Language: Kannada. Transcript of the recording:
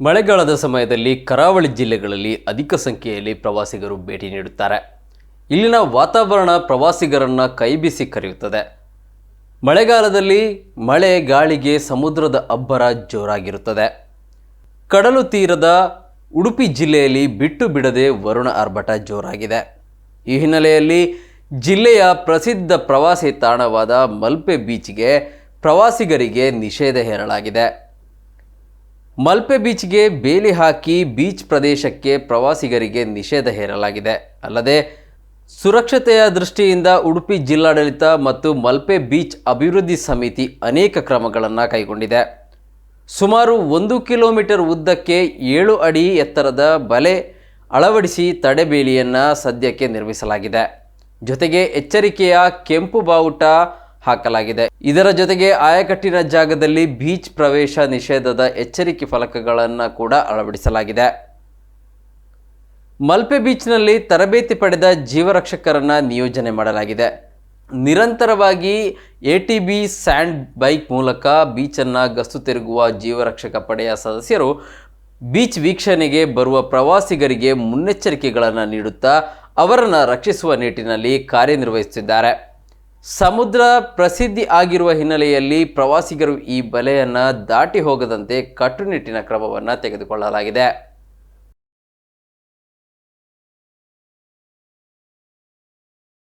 ಮಳೆಗಾಲದ ಸಮಯದಲ್ಲಿ ಕರಾವಳಿ ಜಿಲ್ಲೆಗಳಲ್ಲಿ ಅಧಿಕ ಸಂಖ್ಯೆಯಲ್ಲಿ ಪ್ರವಾಸಿಗರು ಭೇಟಿ ನೀಡುತ್ತಾರೆ. ಇಲ್ಲಿನ ವಾತಾವರಣ ಪ್ರವಾಸಿಗರನ್ನು ಕೈಬಿಸಿ ಕರೆಯುತ್ತದೆ. ಮಳೆಗಾಲದಲ್ಲಿ ಮಳೆ, ಗಾಳಿಗೆ ಸಮುದ್ರದ ಅಬ್ಬರ ಜೋರಾಗಿರುತ್ತದೆ. ಕಡಲು ತೀರದ ಉಡುಪಿ ಜಿಲ್ಲೆಯಲ್ಲಿ ಬಿಟ್ಟು ಬಿಡದೆ ವರುಣ ಆರ್ಭಟ ಜೋರಾಗಿದೆ. ಈ ಹಿನ್ನೆಲೆಯಲ್ಲಿ ಜಿಲ್ಲೆಯ ಪ್ರಸಿದ್ಧ ಪ್ರವಾಸಿ ತಾಣವಾದ ಮಲ್ಪೆ ಬೀಚ್ಗೆ ಪ್ರವಾಸಿಗರಿಗೆ ನಿಷೇಧ ಹೇರಲಾಗಿದೆ. ಮಲ್ಪೆ ಬೀಚ್ಗೆ ಬೇಲಿ ಹಾಕಿ ಬೀಚ್ ಪ್ರದೇಶಕ್ಕೆ ಪ್ರವಾಸಿಗರಿಗೆ ನಿಷೇಧ ಹೇರಲಾಗಿದೆ. ಅಲ್ಲದೆ, ಸುರಕ್ಷತೆಯ ದೃಷ್ಟಿಯಿಂದ ಉಡುಪಿ ಜಿಲ್ಲಾಡಳಿತ ಮತ್ತು ಮಲ್ಪೆ ಬೀಚ್ ಅಭಿವೃದ್ಧಿ ಸಮಿತಿ ಅನೇಕ ಕ್ರಮಗಳನ್ನು ಕೈಗೊಂಡಿದೆ. ಸುಮಾರು ಒಂದು ಕಿಲೋಮೀಟರ್ ಉದ್ದಕ್ಕೆ ಏಳು ಅಡಿ ಎತ್ತರದ ಬಲೆ ಅಳವಡಿಸಿ ತಡೆಬೇಲಿಯನ್ನು ಸದ್ಯಕ್ಕೆ ನಿರ್ಮಿಸಲಾಗಿದೆ. ಜೊತೆಗೆ ಎಚ್ಚರಿಕೆಯ ಕೆಂಪು ಬಾವುಟ ಹಾಕಲಾಗಿದೆ. ಇದರ ಜೊತೆಗೆ ಆಯಕಟ್ಟಿನ ಜಾಗದಲ್ಲಿ ಬೀಚ್ ಪ್ರವೇಶ ನಿಷೇಧದ ಎಚ್ಚರಿಕೆ ಫಲಕಗಳನ್ನು ಕೂಡ ಅಳವಡಿಸಲಾಗಿದೆ. ಮಲ್ಪೆ ಬೀಚ್ನಲ್ಲಿ ತರಬೇತಿ ಪಡೆದ ಜೀವರಕ್ಷಕರನ್ನು ನಿಯೋಜನೆ ಮಾಡಲಾಗಿದೆ. ನಿರಂತರವಾಗಿ A T B sand bike ಮೂಲಕ ಬೀಚನ್ನು ಗಸ್ತು ತಿರುಗುವ ಜೀವರಕ್ಷಕ ಪಡೆಯ ಸದಸ್ಯರು ಬೀಚ್ ವೀಕ್ಷಣೆಗೆ ಬರುವ ಪ್ರವಾಸಿಗರಿಗೆ ಮುನ್ನೆಚ್ಚರಿಕೆಗಳನ್ನು ನೀಡುತ್ತಾ ಅವರನ್ನು ರಕ್ಷಿಸುವ ನಿಟ್ಟಿನಲ್ಲಿ ಕಾರ್ಯನಿರ್ವಹಿಸುತ್ತಿದ್ದಾರೆ. ಸಮುದ್ರ ಪ್ರಸಿದ್ಧಿ ಆಗಿರುವ ಹಿನ್ನೆಲೆಯಲ್ಲಿ ಪ್ರವಾಸಿಗರು ಈ ಬಲೆಯನ್ನು ದಾಟಿ ಹೋಗದಂತೆ ಕಟ್ಟುನಿಟ್ಟಿನ ಕ್ರಮವನ್ನು ತೆಗೆದುಕೊಳ್ಳಲಾಗಿದೆ.